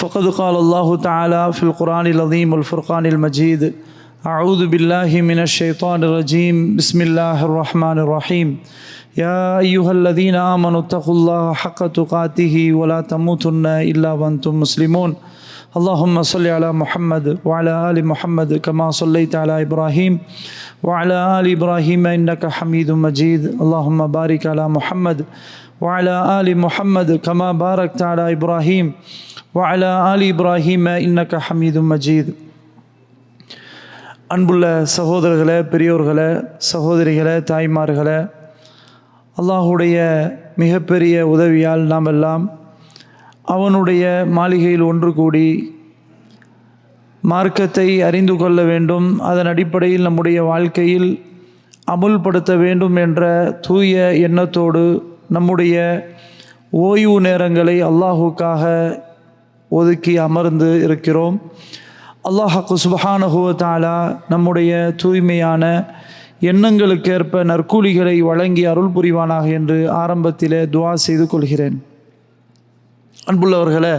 فقد قال الله تعالى في القرآن العظيم والفرقان المجيد أعوذ بالله من الشيطان الرجيم. بسم الله الرحمن الرحيم. يا أيها الذين آمنوا اتقوا الله حق تقاته ولا تموتن إلا وأنتم مسلمون. اللهم صل على محمد وعلى آل محمد كما صليت على إبراهيم وعلى آل إبراهيم إنك حميد مجيد. اللهم بارك على محمد وعلى آل محمد كما باركت على إبراهيم. வாலா ஆலி இப்ராஹிம இன்னக்க ஹமீது மஜீத் அன்புள்ள சகோதரர்களை பெரியோர்களை சகோதரிகளை தாய்மார்களை அல்லாஹுடைய மிகப்பெரிய உதவியால் நாம் எல்லாம் அவனுடைய மாளிகையில் ஒன்று கூடி மார்க்கத்தை அறிந்து கொள்ள வேண்டும் அதன் அடிப்படையில் நம்முடைய வாழ்க்கையில் அமுல்படுத்த வேண்டும் என்ற தூய எண்ணத்தோடு நம்முடைய ஓய்வு நேரங்களை அல்லாஹுக்காக ஒதுக்கி அமர்ந்து இருக்கிறோம். அல்லாஹாக்கு சுபஹானஹுவ நம்முடைய தூய்மையான எண்ணங்களுக்கேற்ப நற்கூலிகளை வழங்கி அருள் புரிவானாக என்று ஆரம்பத்திலே துவா செய்து கொள்கிறேன். அன்புள்ளவர்களே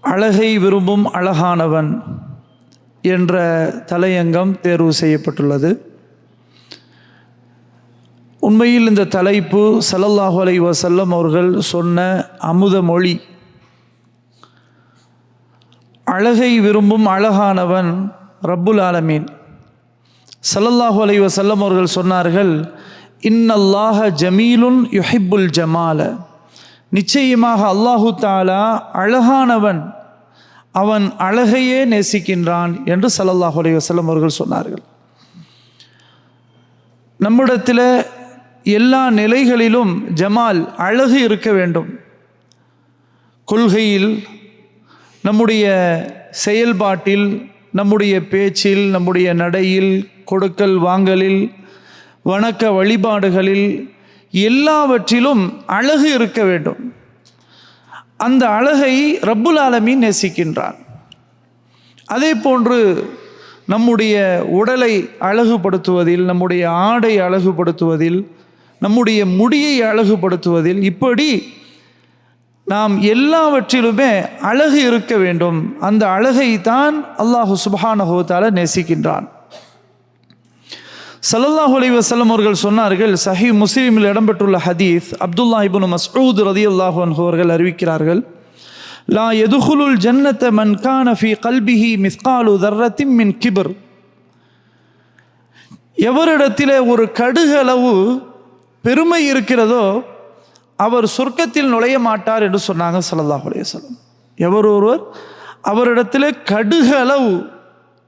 அழகை விரும்பும் அழகானவன் என்ற தலையங்கம் தேர்வு செய்யப்பட்டுள்ளது. உண்மையில் இந்த தலைப்பு சல்லல்லாஹு அலை வசல்லம் அவர்கள் சொன்ன அமுத மொழி. அழகை விரும்பும் அழகானவன் ரப்புல் ஆலமீன். சல்லல்லாஹு அலை வசல்லம் அவர்கள் சொன்னார்கள் இன்னல்லாஹ ஜமீலுன் யுஹிப்புல் ஜமால. நிச்சயமாக அல்லாஹு தாலா அழகானவன் அவன் அழகையே நேசிக்கின்றான் என்று சல்லல்லாஹு அலை வசல்லம் அவர்கள் சொன்னார்கள். நம்மிடத்தில் எல்லா நிலைகளிலும் ஜமால் அழகு இருக்க வேண்டும். கொள்கையில் நம்முடைய செயல்பாட்டில் நம்முடைய பேச்சில் நம்முடைய நடையில் கொடுக்கல் வாங்கலில் வணக்க வழிபாடுகளில் எல்லாவற்றிலும் அழகு இருக்க வேண்டும். அந்த அழகை ரப்புல் ஆலமீன் நேசிக்கின்றான். அதே போன்று நம்முடைய உடலை அழகுபடுத்துவதில் நம்முடைய ஆடை அழகுபடுத்துவதில் நம்முடைய முடியை அழகுபடுத்துவதில் இப்படி நாம் எல்லாவற்றிலுமே அழகு இருக்க வேண்டும். அந்த அழகை தான் அல்லாஹு சுபஹானஹோத்தால நேசிக்கின்றான். சல்லல்லாஹு அலைஹி வஸல்லம் அவர்கள் சொன்னார்கள் சஹி முஸ்லீமில் இடம்பெற்றுள்ள ஹதீஸ் அப்துல்லா இபுன் மஸ்ஊத் ரதி அல்லாஹு அவர்கள் அறிவிக்கிறார்கள் லா எதுகுலுல் ஜன்னத்த மன் கான ஃபி கல்பிஹி மிஸ்காலு தர்ரத்தின் மின் கிபர். எவரிடத்திலே ஒரு கடுகளவு பெருமை இருக்கிறதோ அவர் சொர்க்கத்தில் நுழைய மாட்டார் என்று சொன்னாங்க சல்லல்லாஹு அலைஹி எவர் ஒருவர் அவரிடத்தில் கடுகு அளவு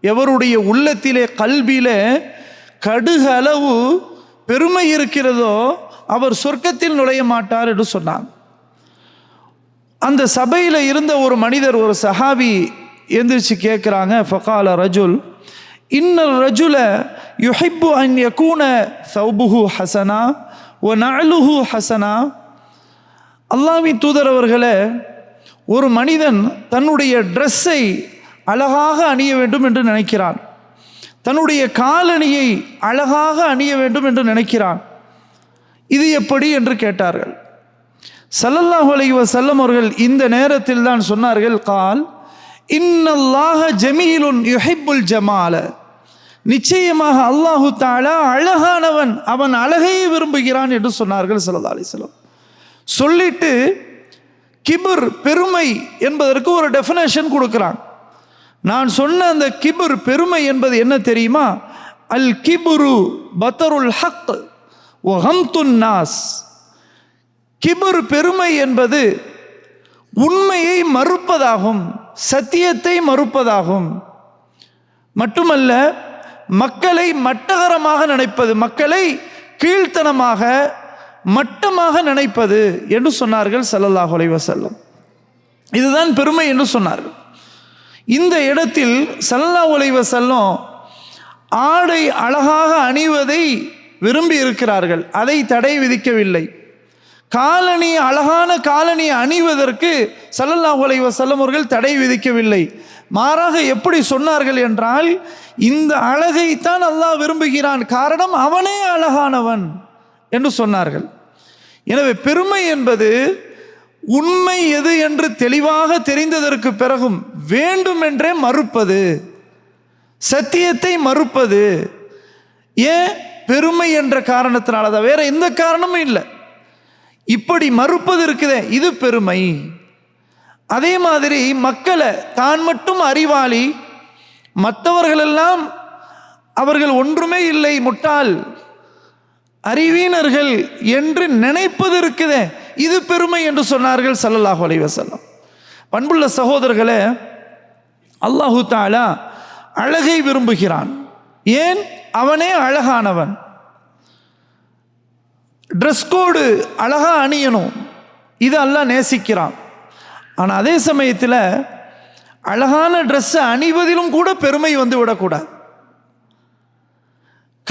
எவருடைய உள்ளத்திலே கல்வியிலே கடுகளவு பெருமை இருக்கிறதோ அவர் சொர்க்கத்தில் நுழைய மாட்டார் என்று சொன்னாங்க. அந்த சபையில் இருந்த ஒரு மனிதர் ஒரு சஹாபி எந்திரிச்சு கேட்குறாங்க ஃபகால ரஜுல் இன்னல் ரஜுல யுஹிப்பு அன் யகூன சௌபுஹு ஹசனா ஒ நலுஹு ஹசனா அல்லாவின் தூதரவர்களே ஒரு மனிதன் தன்னுடைய ட்ரெஸ்ஸை அழகாக அணிய வேண்டும் என்று நினைக்கிறான். தன்னுடைய காலணியை அழகாக அணிய வேண்டும் என்று நினைக்கிறான். இது எப்படி என்று கேட்டார்கள். சல்லல்லாஹு அலைஹி செல்லம் அவர்கள் இந்த நேரத்தில் தான் சொன்னார்கள் கால் இன்னல்லாஹ ஜமீலுன் யுஹிப்புல் ஜமால. நிச்சயமாக அல்லாஹு தாலா அழகானவன் அவன் அழகையை விரும்புகிறான் என்று சொன்னார்கள் சல்லா அலிஸ்லாம் சொல்லிட்டு கிபுர் பெருமை என்பதற்கு ஒரு டெஃபினேஷன் கொடுக்குறான். நான் சொன்ன அந்த கிபுர் பெருமை என்பது என்ன தெரியுமா? அல் கிபுரு பத்தருல் ஹக் ஒஹம்துன் நாஸ். கிபுர் பெருமை என்பது உண்மையை மறுப்பதாகும் சத்தியத்தை மறுப்பதாகும். மட்டுமல்ல மக்களை மட்டகரமாக நினைப்பது மக்களை கீழ்த்தனமாக மட்டமாக நினைப்பது என்று சொன்னார்கள் சல்லல்லாஹு அலைஹி வஸல்லம். இதுதான் பெருமை என்று சொன்னார்கள். இந்த இடத்தில் சல்லா உலைவ செல்லம் ஆடை அழகாக அணிவதை விரும்பி இருக்கிறார்கள். அதை தடை விதிக்கவில்லை. காலனி அழகான காலனி அணிவதற்கு சல்லல்லா உலைவ செல்லும் அவர்கள் தடை விதிக்கவில்லை. மாறாக எப்படி சொன்னார்கள் என்றால் இந்த அழகைத்தான் அல்லாஹ் விரும்புகிறான். காரணம் அவனே அழகானவன் என்று சொன்னார்கள். எனவே பெருமை என்பது உண்மை எது என்று தெளிவாக தெரிந்ததற்கு பிறகும் வேண்டுமென்றே மறுப்பது சத்தியத்தை மறுப்பது. ஏன்? பெருமை என்ற காரணத்தினால தான். வேற எந்த காரணமும் இல்லை. இப்படி மறுப்பது இருக்குதே இது பெருமை. அதே மாதிரி மக்களை தான் மட்டும் அறிவாளி மற்றவர்களெல்லாம் அவர்கள் ஒன்றுமே இல்லை முட்டாள். அறிவீனர்கள் என்று நினைப்பது இருக்குதே இது பெருமை என்று சொன்னார்கள் சல்லல்லாஹு அலைஹி பண்புள்ள சகோதரர்களே அல்லாஹு தாலா அழகை விரும்புகிறான். ஏன்? அவனே அழகானவன். ட்ரெஸ் கோடு அழகாக அணியணும். இது அல்லாஹ் நேசிக்கிறான். ஆனால் அதே சமயத்தில் அழகான ட்ரெஸ்ஸை அணிவதிலும் கூட பெருமை வந்து விடக்கூடாது.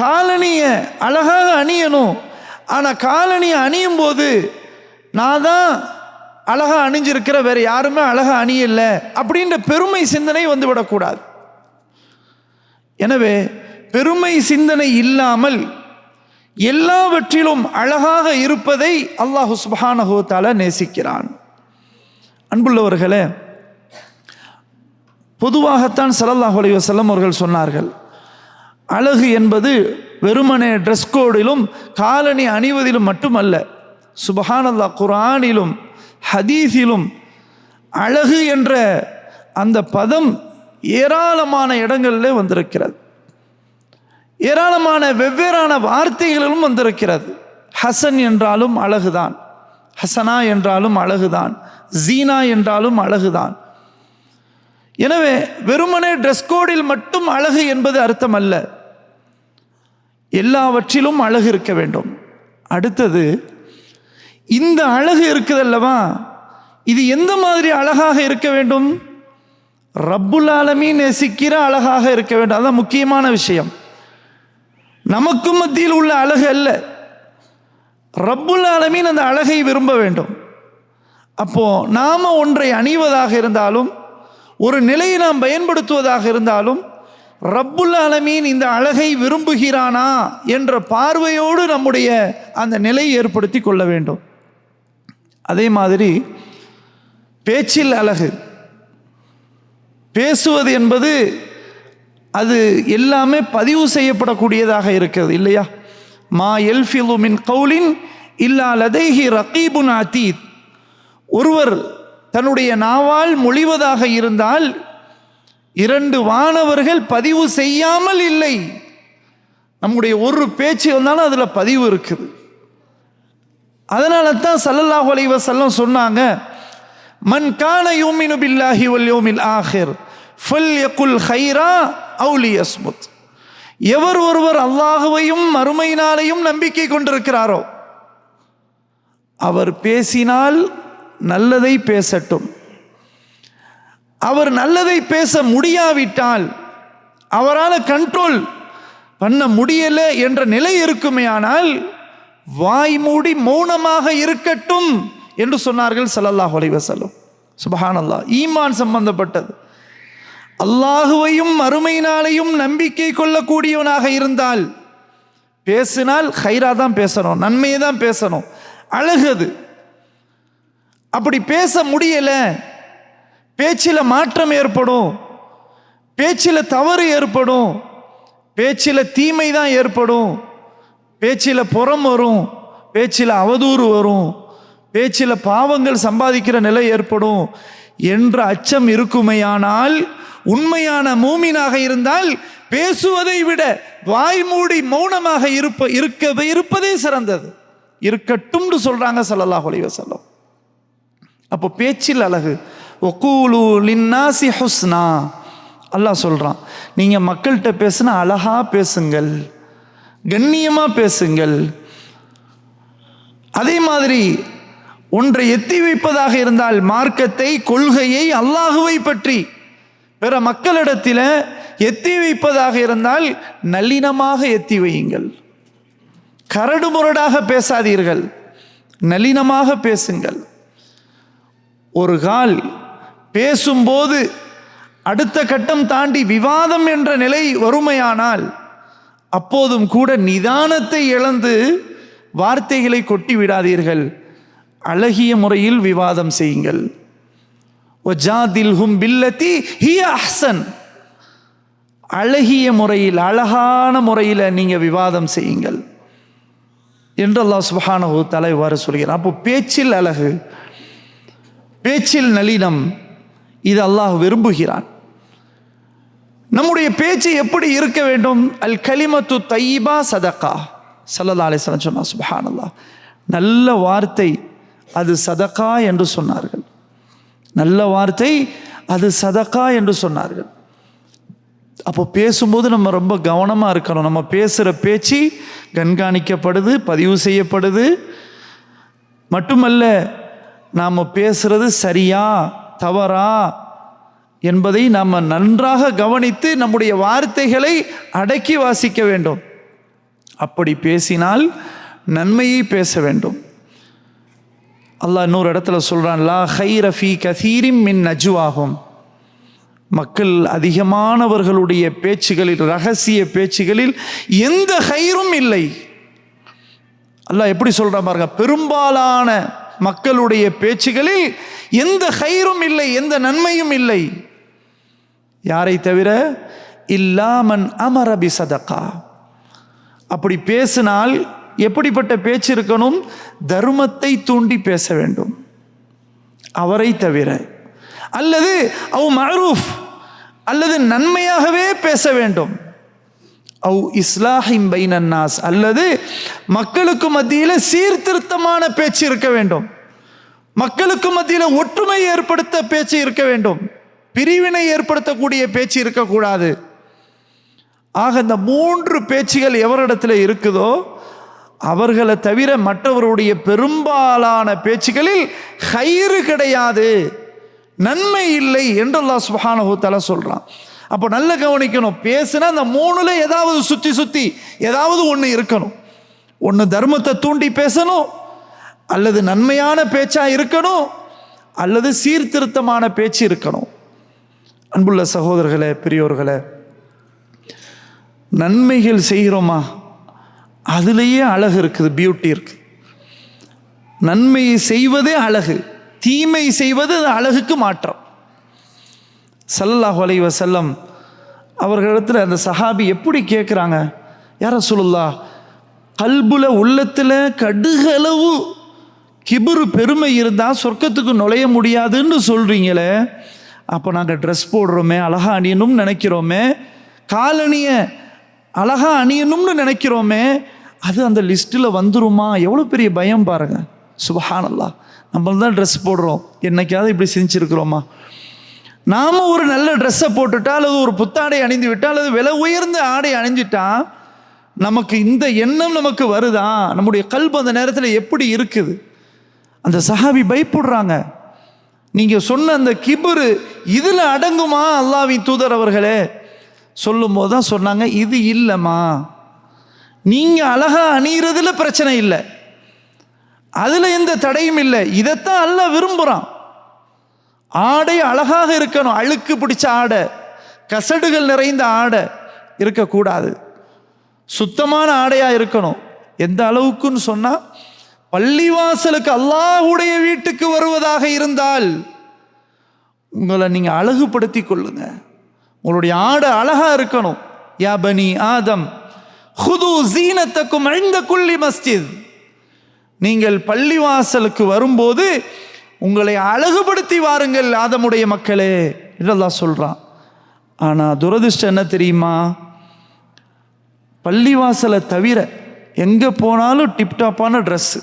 காலணியை அழகாக அணியணும். ஆனால் காலணியை அணியும் போது நான் தான் அழகாக அணிஞ்சிருக்கிற வேற யாருமே அழகாக அணியலை அப்படின்ற பெருமை சிந்தனை வந்து விடக்கூடாது. எனவே பெருமை சிந்தனை இல்லாமல் எல்லாவற்றிலும் அழகாக இருப்பதை அல்லாஹு சுபஹானஹு நேசிக்கிறான். அன்புள்ளவர்களே பொதுவாகத்தான் சலல்லாஹ் அலைவசல்லம் அவர்கள் சொன்னார்கள் அழகு என்பது வெறுமனே ட்ரெஸ் கோடிலும் காலணி அணிவதிலும் மட்டுமல்ல. சுபஹானல்லாஹ் குரானிலும் ஹதீஸிலும் அழகு என்ற அந்த பதம் ஏராளமான இடங்களிலே வந்திருக்கிறது. ஏராளமான வெவ்வேறான வார்த்தைகளிலும் வந்திருக்கிறது. ஹசன் என்றாலும் அழகுதான். ஹசனா என்றாலும் அழகுதான். ஜீனா என்றாலும் அழகுதான். எனவே வெறுமனே ட்ரெஸ் கோடில் மட்டும் அழகு என்பது அர்த்தம் அல்ல எல்லாவற்றிலும் அழகு இருக்க வேண்டும். அடுத்தது இந்த அழகு இருக்குதல்லவா இது எந்த மாதிரி அழகாக இருக்க வேண்டும்? ரப்புல் ஆலமீன் நேசிக்கிற அழகாக இருக்க வேண்டும். அதுதான் முக்கியமான விஷயம். நமக்கு மத்தியில் உள்ள அழகு அல்ல. ரப்புல் ஆலமீன் அந்த அழகை விரும்ப வேண்டும். அப்போ நாம ஒன்றை அணிவதாக இருந்தாலும் ஒரு நிலையை நாம் பயன்படுத்துவதாக இருந்தாலும் ரப்புல் அலமீன் இந்த அழகை விரும்புகிறானா என்ற பார்வையோடு நம்முடைய அந்த நிலையை ஏற்படுத்தி கொள்ள வேண்டும். அதே மாதிரி பேச்சில் அழகு. பேசுவது என்பது அது எல்லாமே பதிவு செய்யப்படக்கூடியதாக இருக்கிறது இல்லையா? மா எல்ஃபிலு மின் கவுலின் இல்லா லதைஹி ரகீபுன் அத்தீத். ஒருவர் தன்னுடைய நாவால் மொழிவதாக இருந்தால் இரண்டு வானவர்கள் பதிவு செய்யாமல் இல்லை. நம்முடைய ஒரு பேச்சு வந்தாலும் அதில் பதிவு இருக்குது. அதனால தான் சல்லல்லாஹு அலைவ செல்லம் சொன்னாங்க மன் கான யூமினு பில்லாஹி வல் யோமில் ஆஹிர் ஃபல் யகுல் ஹைரா அவுலி அஸ்முத் எவர் ஒருவர் அல்லாஹுவையும் மறுமையினாலையும் நம்பிக்கை கொண்டிருக்கிறாரோ அவர் பேசினால் நல்லதை பேசட்டும். அவர் நல்லதை பேச முடியாவிட்டால் அவரால் கண்ட்ரோல் பண்ண முடியல என்ற நிலை இருக்குமேயானால் வாய் மூடி மௌனமாக இருக்கட்டும் என்று சொன்னார்கள் சல்லல்லாஹ் அலைவசல்லம் வஸல்லம். சுபஹானல்லாஹ். ஈமான் சம்பந்தப்பட்டது. அல்லாஹுவையும் மறுமை நாளையும் நம்பிக்கை கொள்ளக்கூடியவனாக இருந்தால் பேசினால் ஹைரா தான் பேசணும் நன்மையை தான் பேசணும் அழகது. அப்படி பேச முடியலை பேச்சில் மாற்றம் ஏற்படும். பேச்சில் தவறு ஏற்படும். பேச்சில் தீமை தான் ஏற்படும். பேச்சில் புறம் வரும். பேச்சில் அவதூறு வரும். பேச்சில் பாவங்கள் சம்பாதிக்கிற நிலை ஏற்படும் என்ற அச்சம் இருக்குமையானால் உண்மையான மூமினாக இருந்தால் பேசுவதை விட வாய் மூடி மௌனமாக இருப்ப இருக்க இருப்பதே சிறந்தது. இருக்கட்டும்னு சொல்றாங்க சல்லல்லாஹ் அலைஹி செல்லம் அப்போ பேச்சில் அழகு. ஒக்கூலு லின்னாசி ஹுஸ்னா. அல்லாஹ் சொல்கிறான் நீங்கள் மக்கள்கிட்ட பேசுனா அழகாக பேசுங்கள் கண்ணியமாக பேசுங்கள். அதே மாதிரி ஒன்றை எத்தி வைப்பதாக இருந்தால் மார்க்கத்தை கொள்கையை அல்லாஹுவை பற்றி பிற மக்களிடத்தில் எத்தி வைப்பதாக இருந்தால் நல்லினமாக எத்தி வையுங்கள். கரடு முரடாக பேசாதீர்கள் நளினமாக பேசுங்கள். ஒரு கால் பேசும்போது அடுத்த கட்டம் தாண்டி விவாதம் என்ற நிலை வறுமையானால் அப்போதும் கூட நிதானத்தை இழந்து வார்த்தைகளை கொட்டி விடாதீர்கள். அழகிய முறையில் விவாதம் செய்யுங்கள். ஒஜாதில்ஹும் பில்லதி ஹிய அஹ்சன். அழகிய முறையில் அழகான முறையில் நீங்கள் விவாதம் செய்யுங்கள். என்று அல்லாஹ் சுபஹானஹு தலை இவ்வாறு அப்போ பேச்சில் அழகு பேச்சில் நளினம் இது அல்லாஹ் விரும்புகிறான். நம்முடைய பேச்சு எப்படி இருக்க வேண்டும்? அல் கலிமத்து தையீபா சதக்கா. சல்லல்லா அலிஸ்லாம் சொன்னா சுபஹான் அல்லாஹ் நல்ல வார்த்தை அது சதக்கா என்று சொன்னார்கள். நல்ல வார்த்தை அது சதக்கா என்று சொன்னார்கள். அப்போ பேசும்போது நம்ம ரொம்ப கவனமாக இருக்கணும். நம்ம பேசுகிற பேச்சு கண்காணிக்கப்படுது பதிவு செய்யப்படுது. மட்டுமல்ல நாம் பேசுறது சரியா? தவறா என்பதை நாம் நன்றாக கவனித்து நம்முடைய வார்த்தைகளை அடக்கி வாசிக்க வேண்டும். அப்படி பேசினால் நன்மையை பேச வேண்டும். அல்லாஹ் இன்னொரு இடத்துல சொல்கிறான் லா ஹை ரஃபி கசீரிம் மின் நஜுவாகும் மக்கள் அதிகமானவர்களுடைய பேச்சுகளில் ரகசிய பேச்சுகளில் எந்த ஹைரும் இல்லை. அல்லாஹ் எப்படி சொல்கிறான் பாருங்க பெரும்பாலான மக்களுடைய பேச்சுகளில் எந்த ஹைரும் இல்லை எந்த நன்மையும் இல்லை. யாரை தவிர? இல்லாமன் அமரபி சதக்கா அப்படி பேசினால் எப்படிப்பட்ட பேச்சு இருக்கணும்? தர்மத்தை தூண்டி பேச வேண்டும். அவரை தவிர. அல்லது அவ் மரூஃப் அல்லது நன்மையாகவே பேச வேண்டும். அவு இஸ்லாஹிம் பைனன்னாஸ். அல்லது மக்களுக்கு மத்தியில் சீர்திருத்தமான பேச்சு இருக்க வேண்டும். மக்களுக்கு மத்தியில் ஒற்றுமை ஏற்படுத்த பேச்சு இருக்க வேண்டும். பிரிவினை ஏற்படுத்தக்கூடிய பேச்சு இருக்கக்கூடாது ஆக இந்த மூன்று பேச்சுகள் எவரிடத்தில் இருக்குதோ அவர்களை தவிர மற்றவருடைய பெரும்பாலான பேச்சுகளில் ஹயிறு கிடையாது. நன்மை இல்லை என்றெல்லாம் அல்லாஹ் சொல்கிறான் அப்போ நல்ல கவனிக்கணும். பேசுனா அந்த மூணுல ஏதாவது சுற்றி சுற்றி ஏதாவது ஒன்று இருக்கணும். ஒன்று தர்மத்தை தூண்டி பேசணும். அல்லது நன்மையான பேச்சாக இருக்கணும். அல்லது சீர்திருத்தமான பேச்சு இருக்கணும். அன்புள்ள சகோதரர்களே பெரியோர்களே நன்மைகள் செய்கிறோமா? அதுலேயே அழகு இருக்குது பியூட்டி இருக்குது நன்மையை செய்வதே அழகு. தீமை செய்வது அழகுக்கு மாற்றம். சல்லாஹ் அலை வசல்லம் அவர்களிடத்தில் அந்த சஹாபி எப்படி கேட்குறாங்க யார சொல்லுல்லா கல்புல உள்ளத்தில் கடுகளவு கிபுரு பெருமை இருந்தால் சொர்க்கத்துக்கு நுழைய முடியாதுன்னு சொல்கிறீங்களே அப்போ நாங்கள் ட்ரெஸ் போடுறோமே அழகா அணியணும்னு நினைக்கிறோமே காலணிய அழகா அணியணும்னு நினைக்கிறோமே அது அந்த லிஸ்ட்டில் வந்துருமா? எவ்வளோ பெரிய பயம் பாருங்கள் சுபஹானல்லா நம்ம தான் ட்ரெஸ் போடுறோம். என்னைக்காவது இப்படி செஞ்சுருக்கிறோமா? நாம் ஒரு நல்ல ட்ரெஸ்ஸை போட்டுட்டா அல்லது ஒரு புத்தாடை அணிந்து விட்டா அல்லது விலை உயர்ந்த ஆடை அணிஞ்சிட்டா நமக்கு இந்த எண்ணம் நமக்கு வருதா? நம்முடைய கல்பு அந்த நேரத்தில் எப்படி இருக்குது? அந்த சஹாபி பயப்படுறாங்க. நீங்கள் சொன்ன அந்த கிபரு இதில் அடங்குமா அல்லாவின் தூதர் அவர்களே? சொல்லும்போது தான் சொன்னாங்க இது இல்லைம்மா. நீங்கள் அழகாக அணிகிறதுல பிரச்சனை இல்லை. அதில் எந்த தடையும் இல்லை. இதைத்தான் அல்ல விரும்புகிறான் ஆடை அழகாக இருக்கணும். அழுக்கு பிடிச்ச ஆடை. கசடுகள் நிறைந்த ஆடை இருக்கக்கூடாது. சுத்தமான ஆடையாக இருக்கணும். எந்த அளவுக்குன்னு சொன்னால் பள்ளிவாசலுக்கு அல்லாஹுடைய வீட்டுக்கு வருவதாக இருந்தால் உங்களை நீங்கள் அழகுபடுத்தி கொள்ளுங்க. உங்களுடைய ஆடை அழகாக இருக்கணும். யா பனி ஆதம் ஹுது ஜீனத்தக்கும் அழிந்த குள்ளி மஸ்ஜித். நீங்கள் பள்ளிவாசலுக்கு வரும்போது உங்களை அழகுபடுத்தி வாருங்கள் ஆதமுடைய மக்களே என்றெல்லாம் சொல்கிறான் ஆனால் துரதிர்ஷ்டம் என்ன தெரியுமா? பள்ளிவாசலை தவிர எங்கே போனாலும் டிப்டாப்பான ட்ரெஸ்ஸு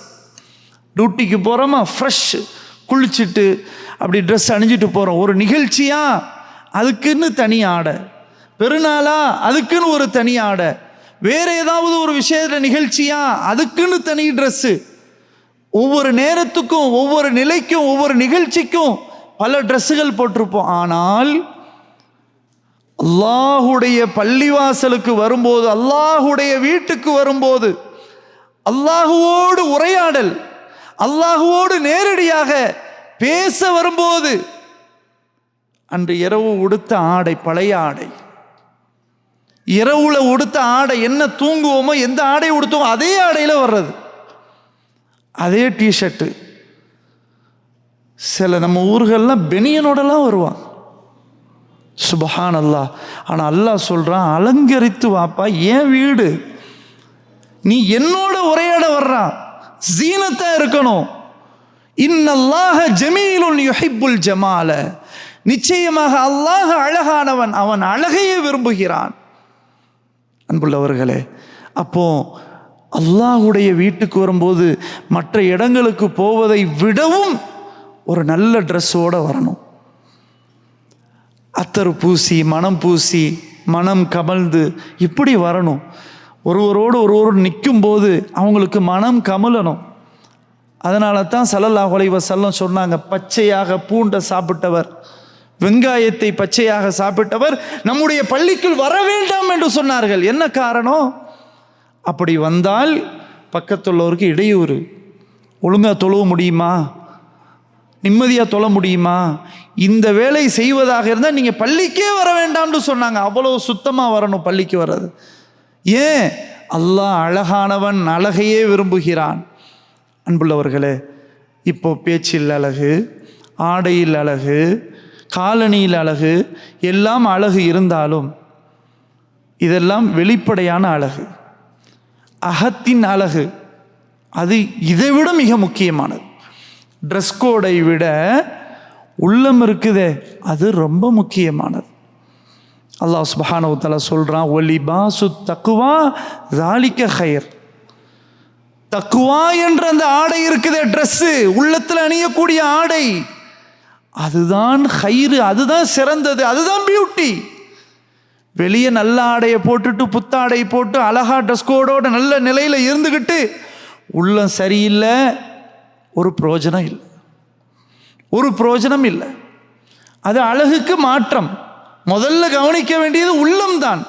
டியூட்டிக்கு போகிறோமா ஃப்ரெஷ் குளிச்சுட்டு அப்படி ட்ரெஸ் அணிஞ்சிட்டு போகிறோம் ஒரு நிகழ்ச்சியா? அதுக்குன்னு தனி ஆடை. பெருநாளா? அதுக்குன்னு ஒரு தனி ஆடை. வேறு ஏதாவது ஒரு விஷயத்தில் நிகழ்ச்சியா? அதுக்குன்னு தனி ட்ரெஸ்ஸு ஒவ்வொரு நேரத்துக்கும் ஒவ்வொரு நிலைக்கும் ஒவ்வொரு நிகழ்ச்சிக்கும் பல ட்ரெஸ்ஸுகள் போட்டிருப்போம். ஆனால் அல்லாஹுடைய பள்ளிவாசலுக்கு வரும்போது அல்லாஹுடைய வீட்டுக்கு வரும்போது அல்லாஹுவோடு உரையாடல் அல்லாஹுவோடு நேரடியாக பேச வரும்போது அன்று இரவு உடுத்த ஆடை பழைய ஆடை. இரவுல உடுத்த ஆடை என்ன தூங்குவோமோ எந்த ஆடை உடுத்தோமோ அதே ஆடையில் வர்றது. அதே டிஷர்ட்டு சில நம்ம ஊர்கள்லாம் பெனியனோடலாம் வருவான். சுபஹான் அல்லாஹ் ஆனால் அல்லாஹ் சொல்கிறான் அலங்கரித்து வாப்பா ஏன் வீடு? நீ என்னோட உரையாட வர்றான். ஜீனத்தா இருக்கணும். இன்னல்லாஹ ஜமீலுன் யுஹிப்புல் ஜமால. நிச்சயமாக அல்லாஹ அழகானவன் அவன் அழகையே விரும்புகிறான். அன்புள்ளவர்களே அப்போ அல்லாஹுடைய வீட்டுக்கு வரும்போது மற்ற இடங்களுக்கு போவதை விடவும் ஒரு நல்ல ட்ரெஸ்ஸோடு வரணும். அத்தர் பூசி மனம் பூசி மனம் கமழ்ந்து இப்படி வரணும். ஒருவரோடு ஒருவர் நிற்கும் போது அவங்களுக்கு மனம் கமலணும் அதனால தான் சலல்லா அலைஹி செல்லம் சொன்னாங்க பச்சையாக பூண்டை சாப்பிட்டவர் வெங்காயத்தை பச்சையாக சாப்பிட்டவர் நம்முடைய பள்ளிக்குள் வர வேண்டாம் என்று சொன்னார்கள். என்ன காரணம்? அப்படி வந்தால் பக்கத்துள்ளவருக்கு இடையூறு. ஒழுங்காக தொழுவ முடியுமா? நிம்மதியாக தொழ முடியுமா? இந்த வேலை செய்வதாக இருந்தால் நீங்கள் பள்ளிக்கே வர வேண்டாம்னு சொன்னாங்க. அவ்வளோ சுத்தமாக வரணும் பள்ளிக்கு வர்றது. ஏன்? அல்லாஹ் அழகானவன் அழகையே விரும்புகிறான். அன்புள்ளவர்களே இப்போ பேச்சில் அழகு ஆடையில் அழகு காலணியில் அழகு எல்லாம் அழகு இருந்தாலும் இதெல்லாம் வெளிப்படையான அழகு. அகத்தின் அழகு. அது இதை விட மிக முக்கியமானது. ட்ரெஸ் கோடை விட உள்ளம் இருக்குதே அது ரொம்ப முக்கியமானது. அல்லாஹ் சுபஹானவு சொல்கிறான் ஒலி பாசு தக்குவா ஜாலிக்க ஹயர் தக்குவா என்ற அந்த ஆடை இருக்குதே ட்ரெஸ்ஸு உள்ளத்தில் அணியக்கூடிய ஆடை. அதுதான் ஹைரு அதுதான் சிறந்தது அதுதான் பியூட்டி வெளியே நல்ல ஆடையை போட்டுட்டு புத்தாடை போட்டு அழகா ட்ரெஸ் கோடோட நல்ல நிலையில் இருந்துக்கிட்டு உள்ளம் சரியில்லை ஒரு பிரயோஜனம் இல்லை. ஒரு பிரயோஜனம் இல்லை. அது அழகுக்கு மாற்றம். முதல்ல கவனிக்க வேண்டியது உள்ளம் தான்.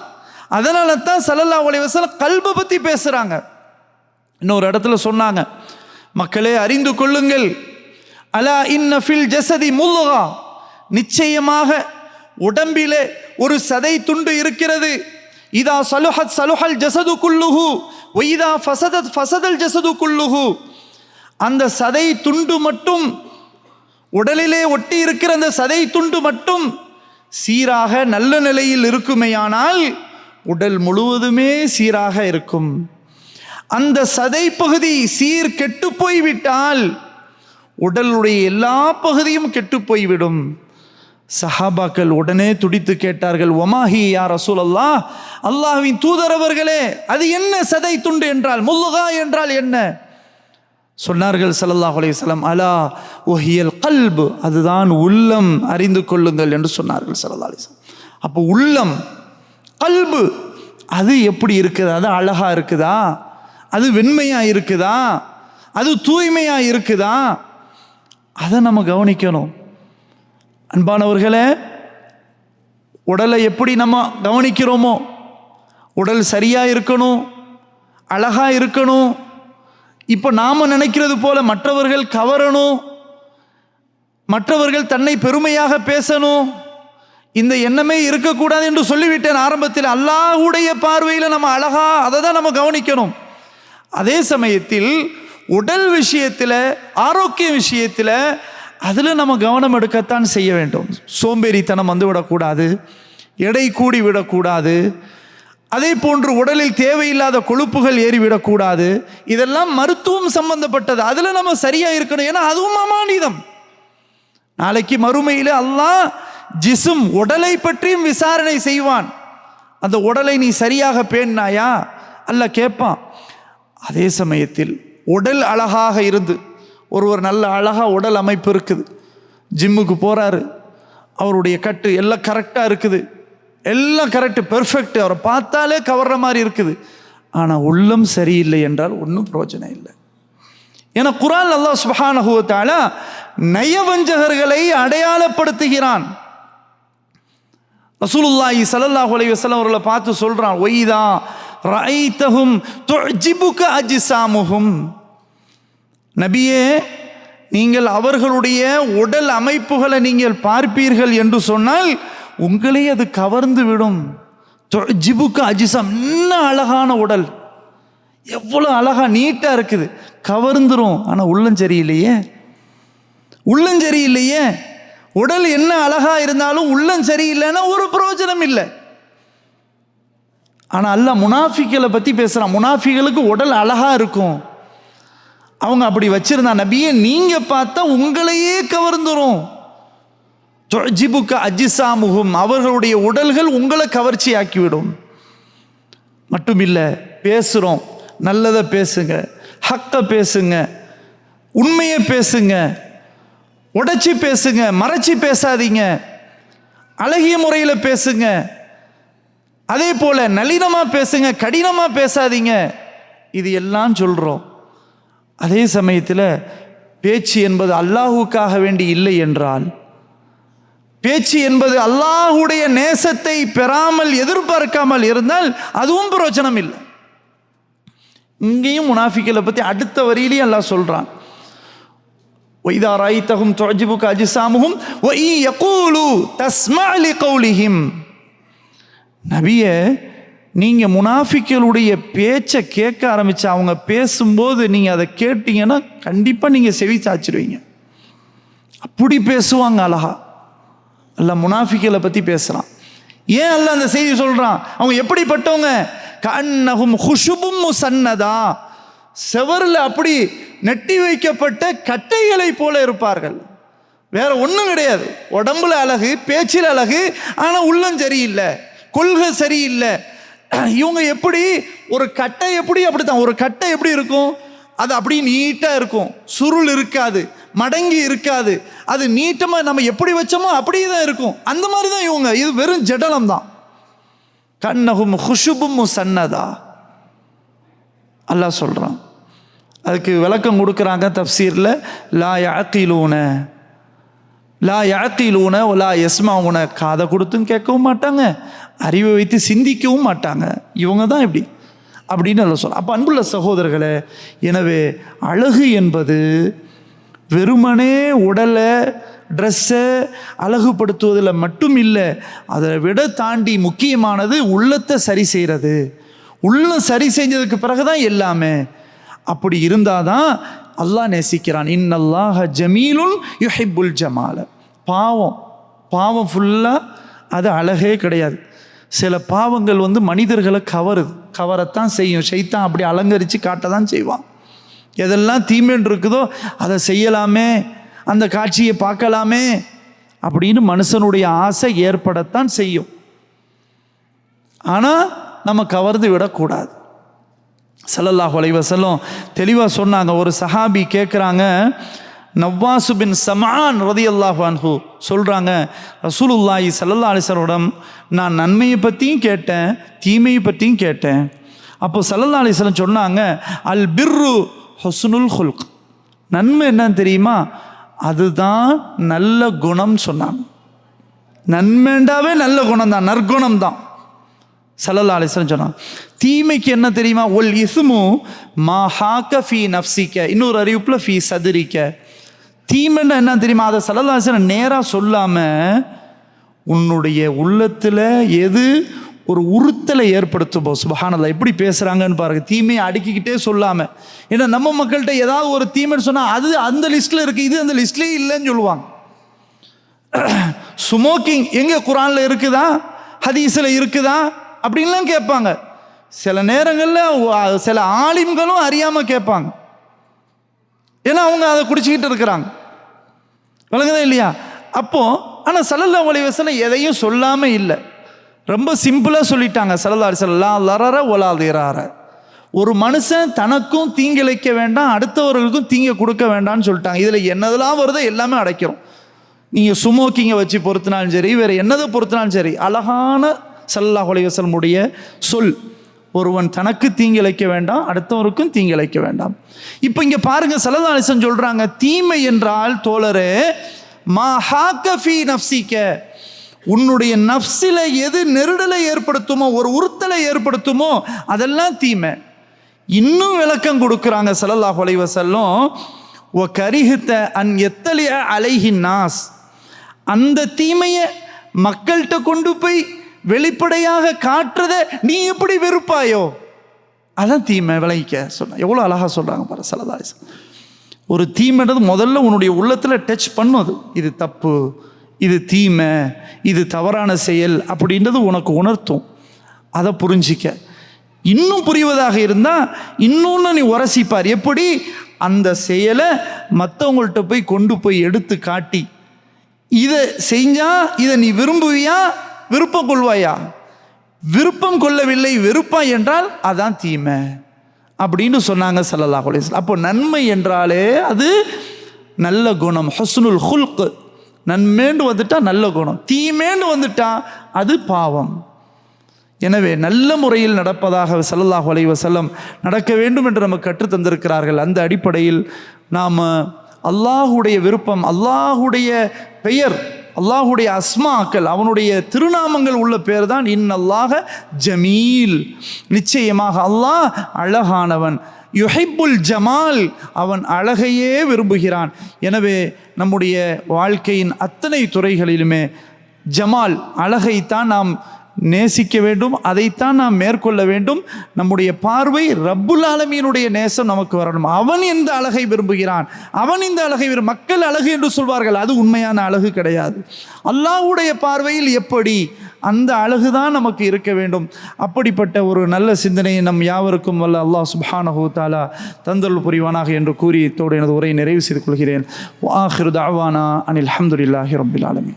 அதனால தான் சல்லல்லா அலைவசம் கல்பை பற்றி பேசுகிறாங்க இன்னொரு இடத்துல சொன்னாங்க மக்களே அறிந்து கொள்ளுங்கள். அலா இன்ன ஃபில் ஜசதி முல்லுகா நிச்சயமாக உடம்பிலே ஒரு சதை துண்டு இருக்கிறது. இதா சலுஹத் சலுஹல் ஜசது குல்லுஹு ஒய்தா ஃபசதத் ஃபசதல் ஜசது குல்லுஹு. அந்த சதை துண்டு மட்டும் உடலிலே ஒட்டி இருக்கிற அந்த சதை துண்டு மட்டும் சீராக நல்ல நிலையில் இருக்குமேயானால் உடல் முழுவதுமே சீராக இருக்கும். அந்த சதை பகுதி சீர் கெட்டு போய்விட்டால் உடலுடைய எல்லா பகுதியும் கெட்டு போய்விடும். சஹாபாக்கள் உடனே துடித்து கேட்டார்கள் ஒமாஹி யார் ரசூல் அல்லா அல்லாஹின் தூதரவர்களே அது என்ன சதை துண்டு என்றால் முல்லுகா என்றால் என்ன? சொன்னார்கள் சல்லாஹ் அலையம் அலா ஒஹியல் கல்பு அதுதான் உள்ளம் அறிந்து கொள்ளுங்கள் என்று சொன்னார்கள் சல்லா அலிஸ்லாம் அப்போ உள்ளம் கல்பு அது எப்படி இருக்குது? அது அழகா இருக்குதா? அது வெண்மையா இருக்குதா? அது தூய்மையா இருக்குதா? அதை நம்ம கவனிக்கணும். அன்பானவர்களே உடலை எப்படி நம்ம கவனிக்கிறோமோ உடல் சரியாக இருக்கணும் அழகாக இருக்கணும் இப்போ நாம் நினைக்கிறது போல மற்றவர்கள் கவரணும் மற்றவர்கள் தன்னை பெருமையாக பேசணும் இந்த எண்ணமே இருக்கக்கூடாது என்று சொல்லிவிட்டேன் ஆரம்பத்தில். அல்லாஹுடைய பார்வையில் நம்ம அழகா அதை தான் நம்ம கவனிக்கணும். அதே சமயத்தில் உடல் விஷயத்தில் ஆரோக்கிய விஷயத்தில் அதில் நம்ம கவனம் எடுக்கத்தான் செய்ய வேண்டும். சோம்பேறித்தனம் வந்து விடக்கூடாது எடை கூடி விடக்கூடாது அதே போன்று உடலில் தேவையில்லாத கொழுப்புகள் ஏறிவிடக்கூடாது இதெல்லாம் மருத்துவம் சம்பந்தப்பட்டது. அதில் நம்ம சரியாக இருக்கணும். ஏன்னா அதுவும் அமானிதம். நாளைக்கு மறுமையில் அல்லாஹ் ஜிசும் உடலை பற்றியும் விசாரணை செய்வான். அந்த உடலை நீ சரியாக பேணினாயா? அல்ல கேட்பான். அதே சமயத்தில் உடல் அழகாக இருந்து ஒருவர் நல்ல அழகாக உடல் அமைப்பு இருக்குது. ஜிம்முக்கு போகிறாரு அவருடைய கட்டு எல்லாம் கரெக்டாக இருக்குது. எல்லாம் கரெக்டு பெர்ஃபெக்ட் அவரை பார்த்தாலே கவர்ற மாதிரி இருக்குது. ஆனால் உள்ளம் சரியில்லை என்றால் ஒன்றும் பிரயோஜனம் இல்லை. ஏன்னா குரான் அல்லாஹ் சுபஹானஹுவத்தால நயவஞ்சகர்களை அடையாளப்படுத்துகிறான். ரசூலுல்லாஹி ஸல்லல்லாஹு அலைஹி வஸல்லம் அவர்களை பார்த்து சொல்றான் ஒய்தா ரஐத்தஹும் துஜிபுக அஜ்சாமுஹும். நபியே நீங்கள் அவர்களுடைய உடல் அமைப்புகளை நீங்கள் பார்ப்பீர்கள் என்று சொன்னால் உங்களே அது கவர்ந்து விடும். ஜிபுக்கு அஜிசம் இன்னும் அழகான உடல். எவ்வளோ அழகாக நீட்டாக இருக்குது. கவர்ந்துரும். ஆனால் உள்ளம் சரியில்லையே. உள்ளம் சரியில்லையே. உடல் என்ன அழகாக இருந்தாலும் உள்ளம் சரியில்லைன்னா ஒரு பிரயோஜனம் இல்லை. ஆனால் அல்ல முனாஃபிக்களை பற்றி பேசுகிறான் முனாஃபிகளுக்கு உடல் அழகாக இருக்கும். அவங்க அப்படி வச்சிருந்தா நபியை நீங்க பார்த்தா உங்களையே கவர்ந்துரும். ஜிபுக்க அஜிசாமுகும் அவர்களுடைய உடல்கள் உங்களை கவர்ச்சி ஆக்கிவிடும் மட்டும் இல்லை பேசுகிறோம் நல்லதை பேசுங்க ஹக்கை பேசுங்க உண்மையை பேசுங்க உடைச்சி பேசுங்க மறைச்சி பேசாதீங்க அழகிய முறையில் பேசுங்க. அதே போல நளினமாக பேசுங்க கடினமாக பேசாதீங்க. இது எல்லாம் சொல்கிறோம் அதே சமயத்தில் பேச்சு என்பது அல்லாஹுக்காக வேண்டி இல்லை என்றால் பேச்சு என்பது அல்லாஹுடைய நேசத்தை பெறாமல் எதிர்பார்க்காமல் இருந்தால் அதுவும் பிரயோஜனம் இல்லை. இங்கேயும் முனாஃபிக்களை பற்றி அடுத்த வரியிலையும் எல்லாம் சொல்கிறான் ஒய்தா ராய்த்தகும் தொஜிபுக்கு அஜிசாமுகும் ஒய் யகூலு தஸ்மாலி கௌலிஹிம் நபியை நீங்கள் முனாஃபிக்களுடைய பேச்சை கேட்க ஆரம்பித்து அவங்க பேசும்போது நீங்கள் அதை கேட்டீங்கன்னா கண்டிப்பாக நீங்கள் செவி சாச்சிடுவீங்க அப்படி பேசுவாங்க அழகா. அல்ல முனாஃபிக்களை பற்றி பேசுகிறான் ஏன் அல்ல அந்த செய்தி சொல்கிறான் அவங்க எப்படிப்பட்டவங்க? கண்ணகும் ஹுஷுபும் சன்னதா செவரில் அப்படி நெட்டி வைக்கப்பட்ட கட்டைகளை போல இருப்பார்கள். வேற ஒன்றும் கிடையாது. உடம்புல அழகு பேச்சில் அழகு ஆனால் உள்ளம் சரியில்லை. கொள்கை சரியில்லை. இவங்க எப்படி? ஒரு கட்டை எப்படி அப்படித்தான். ஒரு கட்டை எப்படி இருக்கும்? அது அப்படியே நீட்டாக இருக்கும். சுருள் இருக்காது. மடங்கி இருக்காது. அது நீட்டமாக நம்ம எப்படி வச்சோமோ அப்படியே தான் இருக்கும். அந்த மாதிரி தான் இவங்க. இது வெறும் ஜடலம் தான் கண்ணகும் ஹுஷுபும் சன்னதா அல்லாஹ் சொல்கிறான் அதுக்கு விளக்கம் கொடுக்குறாங்க தப்சீரில். லா யாத்திலூன லா யாத்திலூன லா எஸ்மா உன காதை கொடுத்தும் கேட்கவும் மாட்டாங்க. அறிவை வைத்து சிந்திக்கவும் மாட்டாங்க. இவங்க தான் இப்படி. அப்படின்னு நல்லா சொல்ல. அப்போ அன்புள்ள சகோதரர்களே எனவே அழகு என்பது வெறுமனே உடலை ட்ரெஸ்ஸை அழகுபடுத்துவதில் மட்டும் இல்லை அதை விட தாண்டி முக்கியமானது உள்ளத்தை சரி செய்கிறது உள்ளம் சரி செஞ்சதுக்கு பிறகு தான் எல்லாமே. அப்படி இருந்தால் தான் அல்லாஹ் நேசிக்கிறான். இன்னல்லாஹ ஜமீலுல் யுஹிபுல் ஜமால. பாவம். பாவம் ஃபுல்லாக அது அழகே கிடையாது. சில பாவங்கள் வந்து மனிதர்களை கவருது கவரத்தான் செய்யும். சைத்தான் அப்படி அலங்கரித்து காட்ட தான் செய்வான். எதெல்லாம் தீமைன்னு இருக்குதோ அதை செய்யலாமே அந்த காட்சியை பார்க்கலாமே அப்படின்னு மனுஷனுடைய ஆசை ஏற்படத்தான் செய்யும். ஆனால் நம்ம கவர்ந்து விடக்கூடாது. ஸல்லல்லாஹு அலைஹி தெளிவாக சொன்னாங்க. ஒரு சஹாபி கேட்குறாங்க நவ்வாசு பின் சமான் ரதி அல்லாஹான்ஹு சொல்கிறாங்க ரசூலுல்லாஹி சல்லல்லா அலைஹி நான் நன்மையை பற்றியும் கேட்டேன் தீமையை பற்றியும் கேட்டேன். அப்போ சல்லல்லா அலைஹி சொன்னாங்க அல் பிர்ரு ஹொசுனுல் ஹுல்க். நன்மை என்னன்னு தெரியுமா? அதுதான் நல்ல குணம் சொன்னாங்க. நன்மைண்டாவே நல்ல குணம் தான் நற்குணம் தான். சல்லல்லா அலிஸ்லம் சொன்னான் தீமைக்கு என்ன தெரியுமா? ஒல் இசுமு மா ஹாக்க ஃபி நப்சிக்க இன்னொரு அறிவிப்பில் ஃபி சதுரிக்க. தீமைன்னா என்ன தெரியுமா? அதை சலதாசனை நேராக சொல்லாமல் உன்னுடைய உள்ளத்தில் எது ஒரு உறுத்தலை ஏற்படுத்தும் சுபஹானல்லா எப்படி பேசுகிறாங்கன்னு பாருங்க. தீமையை அடுக்கிக்கிட்டே சொல்லாமல் ஏன்னா நம்ம மக்கள்கிட்ட ஏதாவது ஒரு தீமைன்னு சொன்னால் அது அந்த லிஸ்ட்டில் இருக்குது இது அந்த லிஸ்ட்லேயே இல்லைன்னு சொல்லுவாங்க. ஸ்மோக்கிங் எங்கே குரானில் இருக்குதா? ஹதீஸில் இருக்குதா? அப்படின்லாம் கேட்பாங்க. சில நேரங்களில் சில ஆலிம்களும் அறியாமல் கேட்பாங்க. ஏன்னா அவங்க அதை குடிச்சிக்கிட்டு இருக்கிறாங்க. விளங்குதா இல்லையா? அப்போது ஆனால் சல்லல்லா ஒலிவசனம் எதையும் சொல்லாமல் இல்லை. ரொம்ப சிம்பிளாக சொல்லிட்டாங்க சல்லல்லா அலிசல்லா லரர ஒலாதிரார ஒரு மனுஷன் தனக்கும் தீங்கிழைக்க வேண்டாம் அடுத்தவர்களுக்கும் தீங்க கொடுக்க வேண்டாம்னு சொல்லிட்டாங்க. இதில் என்னதெல்லாம் வருதோ எல்லாமே அடைக்கிறோம். நீங்கள் சுமோக்கிங்கை வச்சு பொறுத்தினாலும் சரி வேறு என்னதை பொறுத்தினாலும் சரி அழகான சல்லா அலைவசல்முடைய சொல். ஒருவன் தனக்கு தீங்கிழைக்க வேண்டாம் அடுத்தவருக்கும் தீங்கிழைக்க வேண்டாம். இப்போ இங்கே பாருங்க சலதாலிசன் சொல்கிறாங்க தீமை என்றால் தோழரே மா ஹாக்கஃபி நப்சிக்க உன்னுடைய நஃப்ஸில் எது நெருடலை ஏற்படுத்துமோ ஒரு உறுத்தலை ஏற்படுத்துமோ அதெல்லாம் தீமை. இன்னும் விளக்கம் கொடுக்குறாங்க ஸல்லல்லாஹு அலைஹி ஓ ஒ கரிஹித்த அன் எத்தலிய அலைஹி நாஸ். அந்த தீமையை மக்கள்கிட்ட கொண்டு போய் வெளிப்படையாக காட்டுறதை நீ எப்படி வெறுப்பாயோ? அதான் தீமை விளங்கிக்க சொன்ன. எவ்வளோ அழகாக சொல்கிறாங்க பாரு சலதாஸ் ஒரு தீமைன்றது முதல்ல உன்னுடைய உள்ளத்தில் டச் பண்ணும் அது. இது தப்பு இது தீமை இது தவறான செயல் அப்படின்றது உனக்கு உணர்த்தும். அதை புரிஞ்சிக்க. இன்னும் புரிவதாக இருந்தால் இன்னொன்று நீ உரசிப்பார். எப்படி? அந்த செயலை மற்றவங்கள்ட்ட போய் கொண்டு போய் எடுத்து காட்டி. இதை செஞ்சால் இதை நீ விரும்புவியா? விருப்பம் கொள்வாயா விருப்பம் கொள்ளவில்லை வெறுப்பாய் என்றால் அதான் தீமை. அப்படின்னு சொன்னாங்க சல்லல்லா அலைஹி அப்போ நன்மை என்றாலே அது நல்ல குணம். ஹஸ்னுல் ஹுல்கு. நன்மேண்டு வந்துட்டா நல்ல குணம். தீமேண்டு வந்துட்டா அது பாவம். எனவே நல்ல முறையில் நடப்பதாக ஸல்லல்லாஹு அலைஹி வசல்லம் நடக்க வேண்டும் என்று நமக்கு கற்றுத் தந்திருக்கிறார்கள். அந்த அடிப்படையில் நாம் அல்லாஹுடைய விருப்பம் அல்லாஹுடைய பெயர் அல்லாஹுடைய அஸ்மாக்கள் அவனுடைய திருநாமங்கள் உள்ள பேர் தான் இன்னல்லாக ஜமீல். நிச்சயமாக அல்லாஹ் அழகானவன். யுஹிப்புல் ஜமால் அவன் அழகையே விரும்புகிறான். எனவே நம்முடைய வாழ்க்கையின் அத்தனை துறைகளிலுமே ஜமால் அழகைத்தான் நாம் நேசிக்க வேண்டும். அதைத்தான் நாம் மேற்கொள்ள வேண்டும். நம்முடைய பார்வை ரப்புல் ஆலமீனுடைய நேசம் நமக்கு வரணும். அவன் எந்த அழகை விரும்புகிறான். அவன் இந்த அழகை விரும்ப மக்கள் அழகு என்று சொல்வார்கள். அது உண்மையான அழகு கிடையாது. அல்லாஹ்வுடைய பார்வையில் எப்படி அந்த அழகு தான் நமக்கு இருக்க வேண்டும். அப்படிப்பட்ட ஒரு நல்ல சிந்தனையை நம் யாவருக்கும் வல்ல அல்லாஹ் சுப்ஹானஹு தாலா தந்தல் புரிவானாக என்று கூறி எனது உரையை நிறைவு செய்து கொள்கிறேன். வாஹிரு தாவானா அனில் அஹமதுல்லாஹி ரபில் ஆலமி